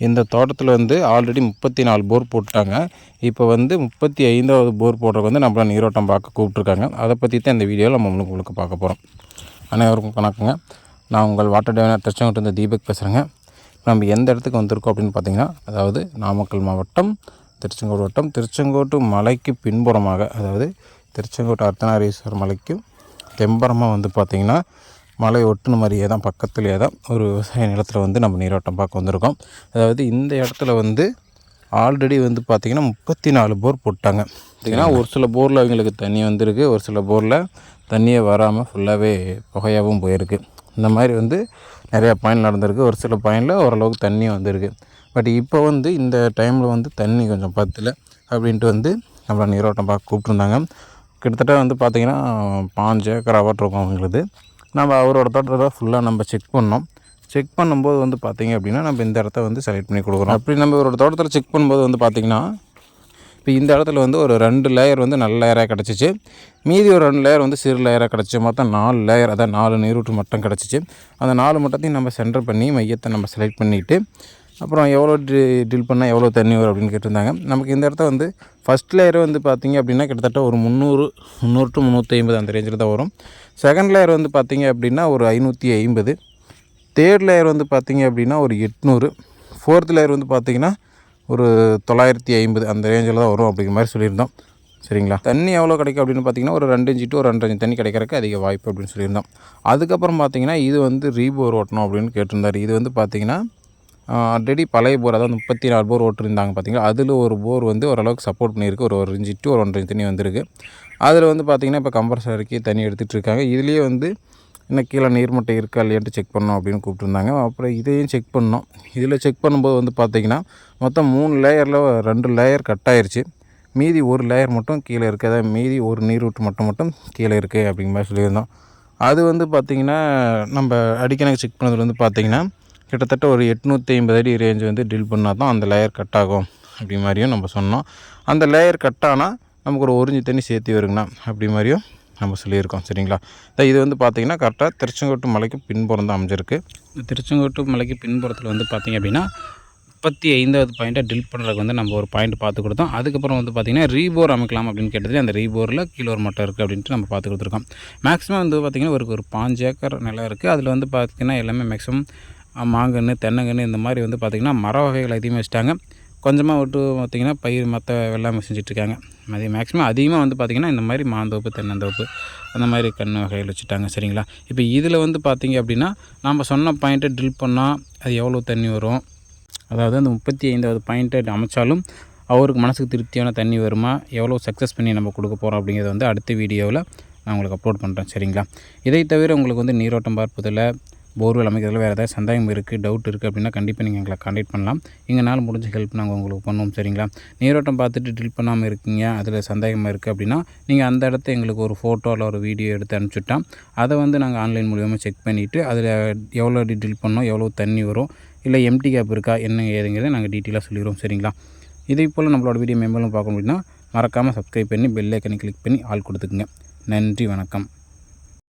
இந்த தோட்டத்தில் வந்து ஆல்ரெடி முப்பத்தி நாலு போர் போட்டாங்க இப்போ வந்து முப்பத்தி ஐந்தாவது போர் போடுறதுக்கு வந்து நம்மளை நீரோட்டம் பார்க்க கூப்பிட்ருக்காங்க அதை பற்றி தான் இந்த வீடியோவில் நம்ம உங்களுக்கு உங்களுக்கு பார்க்க போகிறோம் அனைவருக்கும் வணக்கங்க. நான் உங்கள் வாட்டர் டேவனர் திருச்செங்கோட்டு தீபக் பேசுகிறேங்க நம்ம எந்த இடத்துக்கு வந்திருக்கோம் அப்படின்னு பார்த்தீங்கன்னா அதாவது நாமக்கல் மாவட்டம் திருச்செங்கோடு வட்டம் திருச்செங்கோட்டு மலைக்கு பின்புறமாக அதாவது திருச்செங்கோட்டு அர்த்தநாரீஸ்வரர் மலைக்கும் தெம்பரமாக வந்து பார்த்திங்கன்னா மலை ஒட்டுன மாதிரியே தான் பக்கத்துலேயே தான் ஒரு விவசாய நிலத்தில் வந்து நம்ம நீரோட்டம் பார்க்க வந்திருக்கோம். அதாவது இந்த இடத்துல வந்து ஆல்ரெடி வந்து பார்த்திங்கன்னா முப்பத்தி நாலு போர் போட்டாங்க. பார்த்திங்கன்னா ஒரு சில போரில் அவங்களுக்கு தண்ணி வந்திருக்கு ஒரு சில போரில் தண்ணியே வராமல் ஃபுல்லாகவே புகையாகவும் போயிருக்கு. இந்த மாதிரி வந்து நிறையா பயன் நடந்திருக்கு. ஒரு சில பயனில் ஓரளவுக்கு தண்ணி வந்திருக்கு. பட் இப்போ வந்து இந்த டைமில் வந்து தண்ணி கொஞ்சம் பத்தல அப்படின்ட்டு வந்து நம்மளை நீரோட்டம் பார்க்க கூப்பிட்ருந்தாங்க கிட்டத்தட்ட வந்து பார்த்திங்கன்னா பாஞ்சு ஏக்கர் அவட் இருக்கும் அவங்களுக்கு. நம்ம அவரோட தோட்டத்தை ஃபுல்லாக நம்ம செக் பண்ணோம். செக் பண்ணும்போது வந்து பார்த்திங்க அப்படின்னா நம்ம இந்த இடத்த வந்து செலக்ட் பண்ணி கொடுக்குறோம். அப்படி நம்ம இவரோட தோட்டத்தில் செக் பண்ணும்போது வந்து பார்த்திங்கன்னா இப்போ இந்த இடத்துல வந்து ஒரு ரெண்டு லேயர் வந்து நல்ல லேயராக கிடச்சிச்சு. மீதி ஒரு ரெண்டு லேயர் வந்து சிறு லேயராக கிடச்சி மொத்தம் நாலு லேயர் அதான் நாலு நீரூற்று மட்டும் கிடச்சிச்சு. அந்த நாலு மட்டத்தையும் நம்ம சென்டர் பண்ணி மையத்தை நம்ம செலக்ட் பண்ணிவிட்டு அப்புறம் எவ்வளோ ட்ரி ட்ரில் பண்ணால் எவ்வளோ தண்ணி வரும் அப்படின்னு கேட்டிருந்தாங்க. நமக்கு இந்த இடத்த வந்து ஃபஸ்ட் லேயர் வந்து பார்த்திங்க அப்படின்னா கிட்டத்தட்ட ஒரு முந்நூறு முந்நூறு டு முந்நூற்றி ஐம்பது அந்த ரேஞ்சில் தான் வரும். செகண்ட் லேயர் வந்து பார்த்திங்க அப்படின்னா ஒரு ஐநூற்றி ஐம்பது. தேர்ட் லேயர் வந்து பார்த்திங்க அப்படின்னா ஒரு எட்நூறு. ஃபோர்த் லேயர் வந்து பார்த்திங்கன்னா ஒரு தொள்ளாயிரத்தி ஐம்பது அந்த ரேஞ்சில் தான் வரும் அப்படிங்கிற மாதிரி சொல்லியிருந்தோம். சரிங்களா? தண்ணி எவ்வளோ கிடைக்கும் அப்படின்னு பார்த்தீங்கன்னா ஒரு ரெண்டு இன்ச்சு டு ஒரு ரெண்டு இன்ச்சு தண்ணி கிடைக்கிறதுக்கு அதிக வாய்ப்பு அப்படின்னு சொல்லியிருந்தோம். அதுக்கப்புறம் பார்த்தீங்கன்னா இது வந்து ரீபோர் ஓட்டணும் அப்படின்னு கேட்டிருந்தார். இது வந்து பார்த்திங்கன்னா ஆல்ரெடி பழைய போர் அதாவது முப்பத்தி நாலு போர் ஓட்டிருந்தாங்க பார்த்திங்கன்னா அதில் ஒரு போர் வந்து ஓரளவுக்கு சப்போர்ட் பண்ணியிருக்கு. ஒரு ஒரு இன்ச்சு டு ஒரு ஒன்றரை தண்ணி வந்திருக்கு. அதில் வந்து பார்த்திங்கன்னா இப்போ கம்ப்ரஸர் இறக்கி தண்ணி எடுத்துகிட்டு இருக்காங்க. இதுலேயே வந்து இன்னும் கீழே நீர்மட்டை இருக்கா இல்லையான்ட்டு செக் பண்ணோம் அப்படின்னு கூப்பிட்ருந்தாங்க அப்புறம் இதையும் செக் பண்ணோம். இதில் செக் பண்ணும்போது வந்து பார்த்திங்கன்னா மொத்தம் மூணு லேயரில் ரெண்டு லேயர் கட் ஆயிடுச்சு மீதி ஒரு லேயர் மட்டும் கீழே இருக்குது அதாவது மீதி ஒரு நீரூற்று மட்டும் மட்டும் கீழே இருக்குது அப்படிங்கிற மாதிரி சொல்லியிருந்தோம். அது வந்து பார்த்திங்கன்னா நம்ம அடிக்கணக்கு செக் பண்ணதில் வந்து பார்த்திங்கன்னா கிட்டத்தட்ட ஒரு எட்நூற்றி ஐம்பது அடி ரேஞ்ச் வந்து ட்ரில் பண்ணால் தான் அந்த லேயர் கட் ஆகும் அப்படி மாதிரியும் நம்ம சொன்னோம். அந்த லேயர் கட் ஆனால் நமக்கு ஒரு ஒரிஞ்சு தண்ணி சேர்த்து வருங்கண்ணா அப்படி மாதிரியும் நம்ம சொல்லியிருக்கோம். சரிங்களா? இது வந்து பார்த்திங்கன்னா கரெக்டாக திருச்செங்கோட்டு மலைக்கு பின்புறம் தான் அமைஞ்சிருக்கு. இந்த திருச்செங்கோட்டு மலைக்கு பின்புறத்தில் வந்து பார்த்திங்க அப்படின்னா முப்பத்தி ஐந்தாவது பாயிண்ட்டை ட்ரில் பண்ணுறதுக்கு வந்து நம்ம ஒரு பாயிண்ட் பார்த்து கொடுத்தோம். அதுக்கப்புறம் வந்து பார்த்திங்கன்னா ரீபோர் அமைக்கலாம் அப்படின்னு கேட்டது அந்த ரீபோரில் கீழே ஒரு மட்டம் இருக்குது அப்படின்ட்டு நம்ம பார்த்து கொடுத்துருக்கோம். மேக்ஸிமம் வந்து பார்த்திங்கன்னா ஒரு ஒரு பாஞ்சு ஏக்கர் நிலம் இருக்குது அதில் வந்து பார்த்திங்கன்னா எல்லாமே மேக்ஸிமம் மாங்கன்று தென்னங்கன்று இந்த மாதிரி வந்து பார்த்திங்கன்னா மர வகைகள் அதிகமாக வச்சுட்டாங்க. கொஞ்சமாக விட்டு பார்த்திங்கன்னா பயிர் மற்ற வெள்ளாமை செஞ்சிட்ருக்காங்க. அதே மேக்ஸிமம் அதிகமாக வந்து பார்த்திங்கன்னா இந்த மாதிரி மாந்தோப்பு தென்னந்தோப்பு அந்த மாதிரி கன்று வகைகள் வச்சுட்டாங்க. சரிங்களா? இப்போ இதில் வந்து பார்த்திங்க அப்படின்னா நம்ம சொன்ன பாயிண்ட்டை ட்ரில் பண்ணால் அது எவ்வளோ தண்ணி வரும்? அதாவது அந்த முப்பத்தி ஐந்தாவது பாயிண்ட்டை அமைச்சாலும் அவருக்கு மனசுக்கு திருப்தியான தண்ணி வருமா? எவ்வளோ சக்ஸஸ் பண்ணி நம்ம கொடுக்க போகிறோம் அப்படிங்கிறத வந்து அடுத்த வீடியோவில் நான் உங்களுக்கு அப்லோட் பண்ணுறேன் சரிங்களா? இதை தவிர உங்களுக்கு வந்து நீரோட்டம் பார்ப்பதில் போர்வெல் அமைக்கிறதுல வேறு ஏதாவது சந்தேகம் இருக்குது டவுட் இருக்குது அப்படின்னா கண்டிப்பாக நீங்கள் எங்களை கான்டாக்ட் பண்ணலாம். எங்களால் முடிஞ்ச ஹெல்ப் நாங்கள் உங்களுக்கு பண்ணுவோம் சரிங்களா? நீரோட்டம் பார்த்துட்டு ட்ரில் பண்ணாமல் இருக்கீங்க அதில் சந்தேகமாக இருக்குது அப்படின்னா நீங்கள் அந்த இடத்த எங்களுக்கு ஒரு ஃபோட்டோ இல்லை ஒரு வீடியோ எடுத்து அனுப்பிச்சுட்டா அதை வந்து நாங்கள் ஆன்லைன் மூலியமாக செக் பண்ணிவிட்டு அதில் எவ்வளோ அடி ட்ரில் பண்ணோம் எவ்வளோ தண்ணி வரும் இல்லை எம்டி கேப் இருக்கா என்ன ஏதுங்கிறத நாங்கள் டீட்டெயிலாக சொல்லிடுவோம் சரிங்களா? இதே போல் நம்மளோட வீடியோ மெம்பரும் பார்க்கணும் அப்படின்னா மறக்காமல் சப்ஸ்கிரைப் பண்ணி பெல் ஐக்கனை கிளிக் பண்ணி ஆள் கொடுத்துக்குங்க. நன்றி வணக்கம்.